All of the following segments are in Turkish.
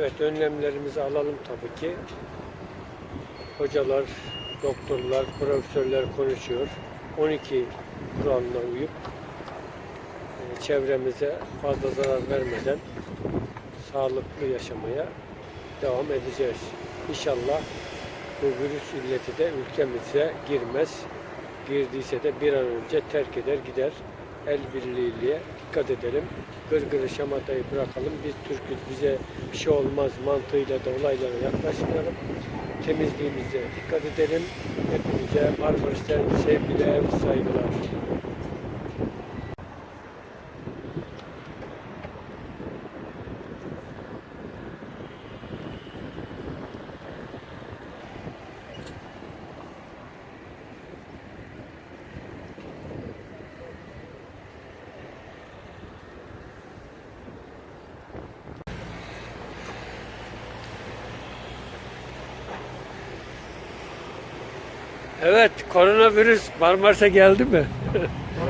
Evet önlemlerimizi alalım tabii ki. Hocalar, doktorlar, profesörler konuşuyor. 12 kuralına uyup e, çevremize fazla zarar vermeden sağlıklı yaşamaya devam edeceğiz. İnşallah bu virüs illeti de ülkemize girmez. Girdiyse de bir an önce terk eder gider. El birliğiyle dikkat edelim. Gırgırı şamatayı bırakalım. Biz Türk'üz bize bir şey olmaz mantığıyla da olaylara yaklaşmayalım. Temizliğimize dikkat edelim. Hepinize Marmaris'ten sevgiler, saygılar. Evet, koronavirüs Marmaris'e geldi mi?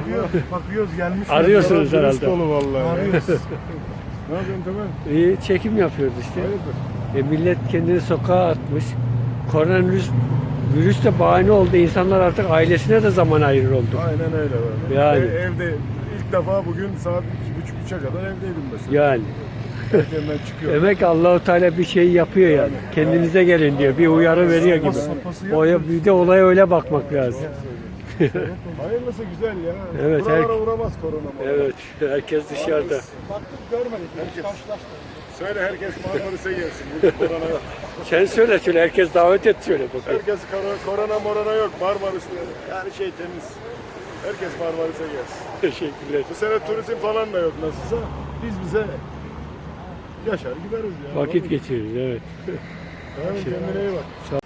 Bakıyoruz, bakıyoruz gelmiş. Arıyorsunuz herhalde. dolu vallahi. Arıyoruz. ne yapıyorsun Temel? İyi, çekim yapıyoruz işte. Hayırdır? E, millet kendini sokağa atmış. Koronavirüs virüs de bahane oldu. İnsanlar artık ailesine de zaman ayırır oldu. Aynen öyle. Böyle. Yani. E, evde ilk defa bugün saat iki buçuk üçe kadar evdeydim mesela. Yani Erkenden çıkıyorum. demek Allahu Teala bir şey yapıyor yani. Kendinize gelin diyor. Bir uyarı veriyor gibi. Oya bir de olaya öyle bakmak lazım. Hayırlısı güzel ya. Evet, Buralara her- uğramaz korona. Evet, herkes dışarıda. Baktık görmedik. Herkes. Söyle herkes Marmaris'e gelsin. Korona yok. Sen söyle söyle, herkes davet et söyle bakayım. Herkes korona, korona morona yok. Marmaris'te yani şey temiz. Herkes Marmaris'e gelsin. Teşekkürler. Bu sene turizm falan da yok nasılsa. Biz bize yaşar gideriz ya. Vakit geçiririz, evet. Tamam, kendine iyi bak.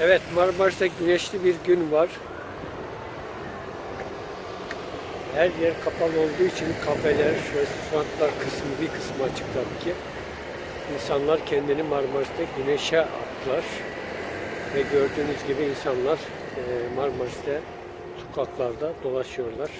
Evet, Marmaris'te güneşli bir gün var. Her yer kapalı olduğu için kafeler, restoranlar kısmı bir kısmı açık tabii ki. İnsanlar kendini Marmaris'te güneşe attılar. Ve gördüğünüz gibi insanlar e, Marmaris'te sokaklarda dolaşıyorlar.